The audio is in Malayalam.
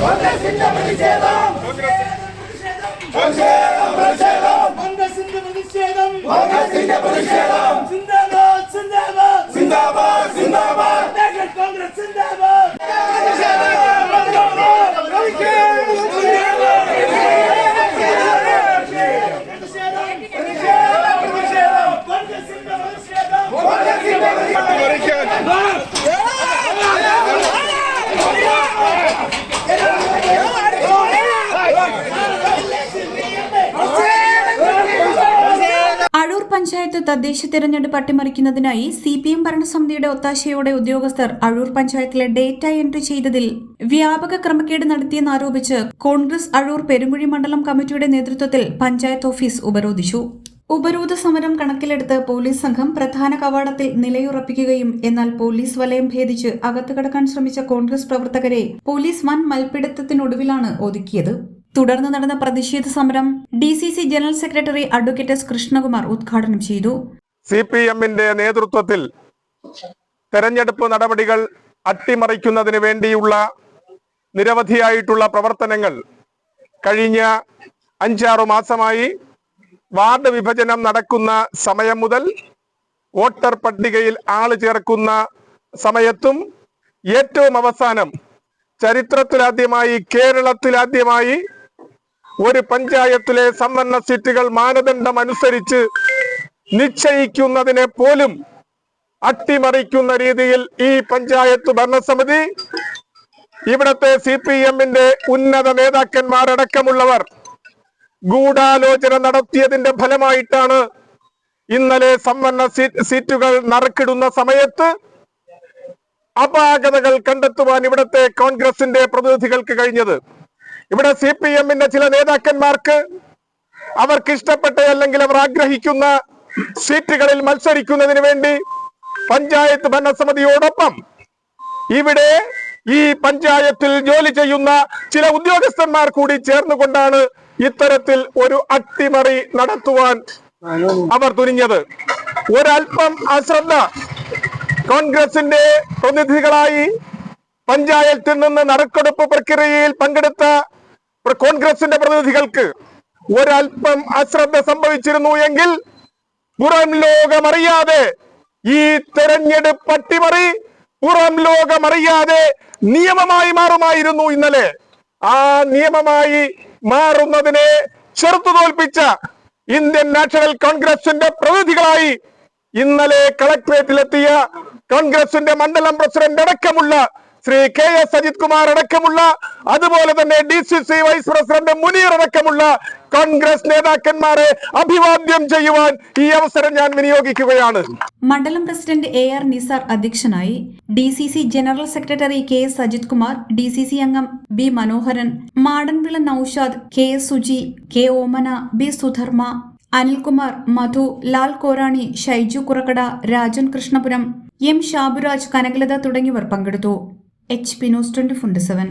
കോൺഗ്രസിന്റെ പ്രതിഷേധം സിന്ദാബാദ് സിന്ദാബാദ് സിന്ദാബാദ് സിന്ദാബാദ് നാഷണൽ കോൺഗ്രസ് സിന്ദാബാദ് കോൺഗ്രസിന്റെ പ്രതിഷേധം അഴൂർ പഞ്ചായത്ത് തദ്ദേശ തെരഞ്ഞെടുപ്പ് അട്ടിമറിക്കുന്നതിനായി സി പി എം ഭരണസമിതിയുടെ ഒത്താശയോടെ ഉദ്യോഗസ്ഥർ അഴൂർ പഞ്ചായത്തിലെ ഡേറ്റ എൻട്രി ചെയ്തതിൽ വ്യാപക ക്രമക്കേട് നടത്തിയെന്നാരോപിച്ച് കോൺഗ്രസ് അഴൂർ പെരുമുഴി മണ്ഡലം കമ്മിറ്റിയുടെ നേതൃത്വത്തിൽ പഞ്ചായത്ത് ഓഫീസ് ഉപരോധിച്ചു. ഉപരോധ സമരം കണക്കിലെടുത്ത് പോലീസ് സംഘം പ്രധാന കവാടത്തിൽ നിലയുറപ്പിക്കുകയും എന്നാൽ പോലീസ് വലയം ഭേദിച്ച് അകത്തുകടക്കാൻ ശ്രമിച്ച കോൺഗ്രസ് പ്രവർത്തകരെ പോലീസ് വൻ മൽപ്പിടുത്തത്തിനൊടുവിലാണ് ഒതുക്കിയത്. തുടർന്ന് നടന്ന പ്രതിഷേധ സമരം D C C general secretary advocate S Krishnakumar ഉദ്ഘാടനം ചെയ്തു. സി പി എമ്മിന്റെ നേതൃത്വത്തിൽ തെരഞ്ഞെടുപ്പ് നടപടികൾ അട്ടിമറിക്കുന്നതിന് വേണ്ടിയുള്ള നിരവധിയായിട്ടുള്ള പ്രവർത്തനങ്ങൾ കഴിഞ്ഞ അഞ്ചാറു മാസമായി വാർഡ് വിഭജനം നടക്കുന്ന സമയം മുതൽ വോട്ടർ പട്ടികയിൽ ആൾ ചേർക്കുന്ന സമയത്തും ഏറ്റവും അവസാനം ചരിത്രത്തിലാദ്യമായി കേരളത്തിലാദ്യമായി ഒരു പഞ്ചായത്തിലെ സംവരണ സീറ്റുകൾ മാനദണ്ഡം അനുസരിച്ച് നിശ്ചയിക്കുന്നതിനെ പോലും അട്ടിമറിക്കുന്ന രീതിയിൽ ഈ പഞ്ചായത്ത് ഭരണസമിതി ഇവിടത്തെ സി പി എമ്മിന്റെ ഉന്നത നേതാക്കന്മാരടക്കമുള്ളവർ ഗൂഢാലോചന നടത്തിയതിന്റെ ഫലമായിട്ടാണ് ഇന്നലെ സംവരണ സീറ്റുകൾ നറുക്കിടുന്ന സമയത്ത് അപാകതകൾ കണ്ടെത്തുവാൻ ഇവിടത്തെ കോൺഗ്രസിന്റെ പ്രതിനിധികൾക്ക് കഴിഞ്ഞത്. ഇവിടെ സി പി എമ്മിന്റെ ചില നേതാക്കന്മാർക്ക് അവർക്ക് ഇഷ്ടപ്പെട്ട അല്ലെങ്കിൽ അവർ ആഗ്രഹിക്കുന്ന സീറ്റുകളിൽ മത്സരിക്കുന്നതിന് വേണ്ടി പഞ്ചായത്ത് ഭരണസമിതിയോടൊപ്പം ഇവിടെ ഈ പഞ്ചായത്തിൽ ജോലി ചെയ്യുന്ന ചില ഉദ്യോഗസ്ഥന്മാർ കൂടി ചേർന്നുകൊണ്ടാണ് ഇത്തരത്തിൽ ഒരു അട്ടിമറി നടത്തുവാൻ അവർ തുനിഞ്ഞത്. ഒരൽപ്പം അശ്രദ്ധ കോൺഗ്രസിന്റെ പ്രതിനിധികളായി പഞ്ചായത്തിൽ നിന്ന് നറുക്കെടുപ്പ് പ്രക്രിയയിൽ പങ്കെടുത്ത കോൺഗ്രസിന്റെ പ്രതിനിധികൾക്ക് ഒരൽപ്പം അശ്രദ്ധ സംഭവിച്ചിരുന്നു എങ്കിൽ പുറം ലോകമറിയാതെ ഈ തെരഞ്ഞെടുപ്പ് അട്ടിമറി പുറം ലോകമറിയാതെ നിയമമായി മാറുമായിരുന്നു ഇന്നലെ. ആ നിയമമായി മാറുന്നതിനെ ചെറുത്തു തോൽപ്പിച്ച ഇന്ത്യൻ നാഷണൽ കോൺഗ്രസിന്റെ പ്രതിനിധികളായി ഇന്നലെ കളക്ടറേറ്റിലെത്തിയ കോൺഗ്രസിന്റെ മണ്ഡലം പ്രസിഡന്റ് അടക്കമുള്ള ശ്രീ കെ എസ് അജിത് കുമാർ അടക്കമുള്ള അതുപോലെ തന്നെ D C C vice president Muneer അടക്കമുള്ള കോൺഗ്രസ് നേതാക്കന്മാരെ അഭിവാദ്യം ചെയ്യുവാൻ ഈ അവസരം ഞാൻ വിനിയോഗിക്കുകയാണ്. മണ്ഡലം പ്രസിഡന്റ് എ ആർ നിസാർ അധ്യക്ഷനായി D C C general secretary K S Ajith Kumar D C C അംഗം B Manoharan Madanvila Noushad K S Suji K Omana B Sudharma Anilkumar Madhu Lal Korani Shaiju Kurakkada Rajan Krishnapuram M Shaburaj Kanakalatha തുടങ്ങിയവർ പങ്കെടുത്തു. എച്ച് പിനോസ് ട്വന്റി ട്വന്റി സെവൻ